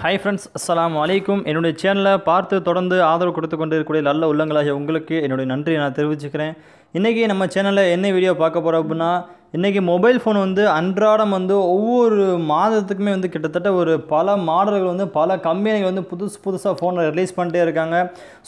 Hi friends அஸ்லாம் வலைக்கும் என்னுடைய சேனலை பார்த்து தொடர்ந்து ஆதரவு கொடுத்து கொண்டு இருக்கக்கூடிய நல்ல உள்ளங்களாகிய உங்களுக்கு என்னுடைய நன்றியை நான் தெரிவிச்சுக்கிறேன். இன்றைக்கி நம்ம சேனலில் என்ன வீடியோ பார்க்க போகிறோம் அப்படின்னா இன்றைக்கி மொபைல் ஃபோன் வந்து அன்றாடம் வந்து ஒவ்வொரு மாதத்துக்குமே வந்து கிட்டத்தட்ட ஒரு பல மாடல்கள் வந்து பல கம்பெனிகள் வந்து புதுசு புதுசாக ஃபோனை ரிலீஸ் பண்ணிட்டே இருக்காங்க.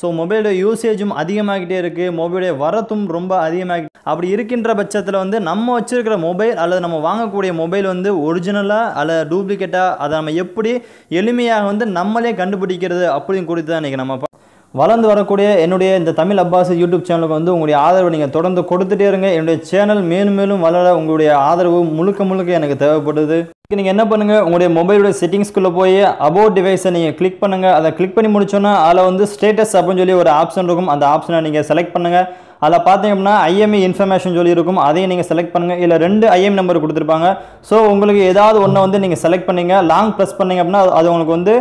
ஸோ மொபைலோட யூசேஜும் அதிகமாகிட்டே இருக்குது மொபைலுடைய வரத்தும் ரொம்ப அதிகமாகி அப்படி இருக்கின்ற பட்சத்தில் வந்து நம்ம வச்சுருக்கிற மொபைல் அல்லது நம்ம வாங்கக்கூடிய மொபைல் வந்து ஒரிஜினலாக அல்லது டூப்ளிகேட்டாக அதை நம்ம எப்படி எளிமையாக வந்து நம்மளே கண்டுபிடிக்கிறது அப்படின்னு குறித்து தான் இன்றைக்கி நம்ம வளர்ந்து வரக்கூடிய என்னுடைய இந்த தமிழ் அப்பாஸ் யூடியூப் சேனலுக்கு வந்து உங்களுடைய ஆதரவு நீங்கள் தொடர்ந்து கொடுத்துட்டே இருங்க. என்னுடைய சேனல் மேலும் மேலும் வளர உங்களுடைய ஆதரவு முழுக்க முழுக்க எனக்கு தேவைப்படுது. நீங்கள் என்ன பண்ணுங்கள் உங்களுடைய மொபைலோட செட்டிங்ஸ்குள்ளே போய் அபோட் டிவைஸை நீங்கள் கிளிக் பண்ணுங்கள் அதை கிளிக் பண்ணி முடிச்சோன்னா அதில் வந்து ஸ்டேட்டஸ் அப்படின்னு சொல்லி ஒரு ஆப்ஷன் இருக்கும். அந்த ஆப்ஷனை நீங்கள் செலக்ட் பண்ணுங்கள் அதில் பார்த்தீங்க அப்படின்னா ஐஎம்இ இன்ஃபர்மேஷன் சொல்லி இருக்கும். அதையும் நீங்கள் செலக்ட் பண்ணுங்கள் இல்லை ரெண்டு ஐஎம் நம்பர் கொடுத்துருப்பாங்க. ஸோ உங்களுக்கு ஏதாவது ஒன்று வந்து நீங்கள் செலக்ட் பண்ணீங்க லாங் ப்ரெஸ் பண்ணிங்க அப்படின்னா அது உங்களுக்கு வந்து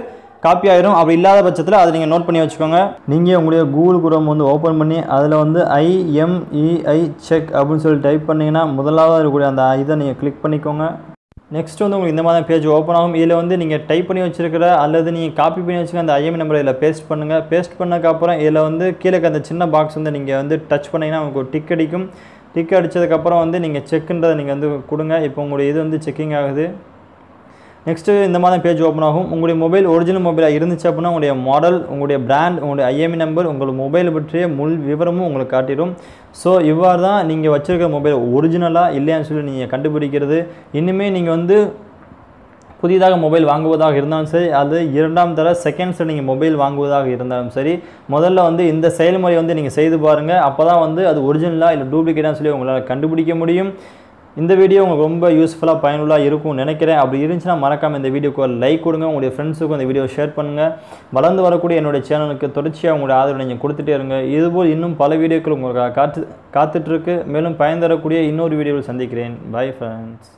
காப்பி ஆயிரும். அப்படி இல்லாத பட்சத்தில் அதை நீங்கள் நோட் பண்ணி வச்சுக்கோங்க. நீங்கள் உங்களுடைய கூகுள் குரோம் வந்து ஓப்பன் பண்ணி அதில் வந்து ஐஎம்இஐ செக் அப்படின்னு சொல்லி டைப் பண்ணிங்கன்னா முதலாவது இருக்கக்கூடிய அந்த இதை நீங்கள் கிளிக் பண்ணிக்கோங்க. நெக்ஸ்ட் வந்து உங்களுக்கு இந்த மாதிரி பேஜ் ஓப்பன் ஆகும். இதில் வந்து நீங்கள் டைப் பண்ணி வச்சிருக்கிற அல்லது நீங்கள் காப்பி பண்ணி வச்சுக்க அந்த ஐஎம் நம்பரை இதில் பேஸ்ட் பண்ணுங்கள் பேஸ்ட் பண்ணதுக்கப்புறம் இதில் வந்து கீழே அந்த சின்ன பாக்ஸ் வந்து நீங்கள் வந்து டச் பண்ணிங்கன்னா உங்களுக்கு ஒரு டிக் அடிக்கும். டிக் அடித்ததுக்கப்புறம் வந்து நீங்கள் செக்குன்றதை நீங்கள் வந்து கொடுங்க. இப்போ உங்களுடைய இது வந்து செக்கிங் ஆகுது. நெக்ஸ்ட்டு இந்த மாதிரி பேஜ் ஓப்பன் ஆகும். உங்களுடைய மொபைல் ஒரிஜினல் மொபைலாக இருந்துச்சு அப்படின்னா உங்களுடைய மாடல் உங்களுடைய பிராண்ட் உங்களுடைய ஐஎம்இ நம்பர் உங்கள் மொபைல் பற்றிய முள் விவரமும் உங்களுக்கு காட்டிடும். ஸோ இவ்வாறு தான் நீங்கள் வச்சுருக்கிற மொபைல் ஒரிஜினலாக இல்லையான்னு சொல்லி நீங்கள் கண்டுபிடிக்கிறது. இன்னுமே நீங்கள் வந்து புதிதாக மொபைல் வாங்குவதாக இருந்தாலும் சரி அது இரண்டாம் தர செகண்ட்ஸில் நீங்கள் மொபைல் வாங்குவதாக இருந்தாலும் சரி முதல்ல வந்து இந்த செயல்முறை வந்து நீங்கள் செய்து பாருங்கள் அப்போ தான் வந்து அது ஒரிஜினலாக இல்லை டூப்ளிகேட்டாக சொல்லி உங்களால் கண்டுபிடிக்க முடியும். இந்த வீடியோ உங்களுக்கு ரொம்ப யூஸ்ஃபுல்லாக பயனுள்ளாக இருக்கும் நினைக்கிறேன். அப்படி இருந்துச்சுன்னா மறக்காமல் இந்த வீடியோக்கு ஒரு லைக் கொடுங்க. உங்களுடைய ஃப்ரெண்ட்ஸுக்கும் இந்த வீடியோ ஷேர் பண்ணுங்கள் வளர்ந்து வரக்கூடிய என்னுடைய சேனலுக்கு தொடர்ச்சியாக உங்களுடைய ஆதரவு நீங்கள் கொடுத்துட்டே இருங்க. இதுபோல் இன்னும் பல வீடியோக்கள் உங்களுக்கு காத்து காத்துட்ருக்கு மேலும் பயன் தரக்கூடிய இன்னொரு வீடியோவில் சந்திக்கிறேன். Bye friends